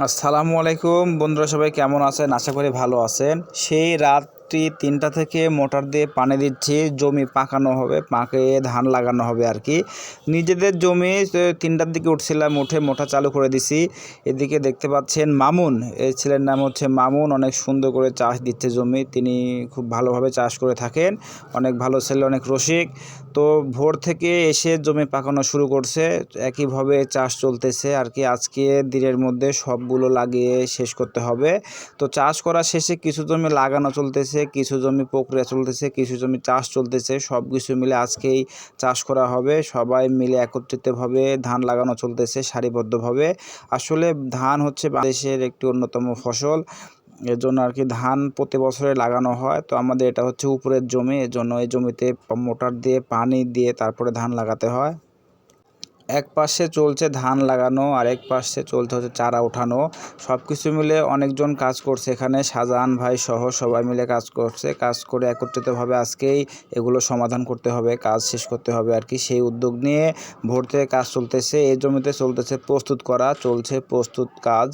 আসসালামু আলাইকুম। বন্ধুরা সবাই কেমন আছেন? আশা করি ভালো আছেন। সেই রাত্রি তিনটা থেকে মোটর দিয়ে পানি দিচ্ছি, জমি পাকানো হবে, পাকে ধান লাগানো হবে আর কি। নিজেদের জমি তিনটার দিকে উঠছিলাম, উঠে মোটা চালু করে দিছি। এদিকে দেখতে পাচ্ছেন মামুন এই ছেলের নাম হচ্ছে মামুন, অনেক সুন্দর করে চাষ দিচ্ছে জমি, তিনি খুব ভালোভাবে চাষ করে থাকেন, অনেক ভালো ছেলে, অনেক রসিক। তো ভোর থেকে এসে জমি পাকানো শুরু করছে, একইভাবে চাষ চলতেছে আর কি, আজকে দিনের মধ্যে সবগুলো লাগিয়ে শেষ করতে হবে। তো চাষ করা শেষে কিছু জমি লাগানো চলতেছে কিছু জমি প্রক্রিয়া চলতেছে, কিছু জমি চাষ চলতেছে সব কিছু মিলে আজকেই চাষ করা হবে। সবাই মিলে একত্রিতভাবে ধান লাগানো চলতেছে সারিবদ্ধভাবে। আসলে ধান হচ্ছে বাংলাদেশের একটি অন্যতম ফসল। এর জন্য আর কি ধান প্রতি বছরে লাগানো হয়। তো আমাদের এটা হচ্ছে উপরের জমি। এর জন্য এই জমিতে মোটর দিয়ে, পানি দিয়ে তারপরে ধান লাগাতে হয়। এক পাশে চলছে ধান লাগানো, আর এক পাশে চলতে হচ্ছে চারা ওঠানো। সব কিছু মিলে অনেকজন কাজ করছে এখানে। শাহজাহান ভাই সহ সবাই মিলে কাজ করছে। কাজ করে একত্রিতভাবে আজকেই এগুলো সমাধান করতে হবে, কাজ শেষ করতে হবে আর কি। সেই উদ্যোগ নিয়ে ভোর থেকে কাজ চলতেছে এই জমিতে চলতেছে প্রস্তুত করা, চলছে প্রস্তুত কাজ।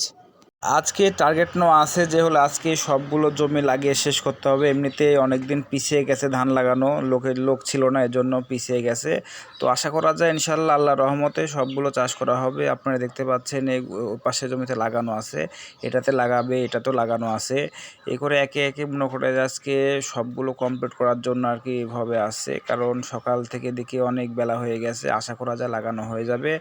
আজকে টার্গেট নেওয়া আছে যে হলো আজকে সবগুলো জমি লাগিয়ে শেষ করতে হবে। এমনিতে অনেক দিন পিছিয়ে গেছে ধান লাগানো, লোকের লোক ছিল না, এজন্য পিছিয়ে গেছে। তো আশা করা যায় ইনশাল্লাহ আল্লাহ রহমতে সবগুলো চাষ করা হবে। আপনারা দেখতে পাচ্ছেন এই পাশে জমিতে লাগানো আছে, এটাতে লাগাবে এটা তো লাগানো আছে। এ করে একে একে মনে করে আজকে সবগুলো কমপ্লিট করার জন্য আর কি এভাবে আসছে কারণ সকাল থেকে দেখি অনেক বেলা হয়ে গেছে, আশা করা যায় লাগানো হয়ে যাবে।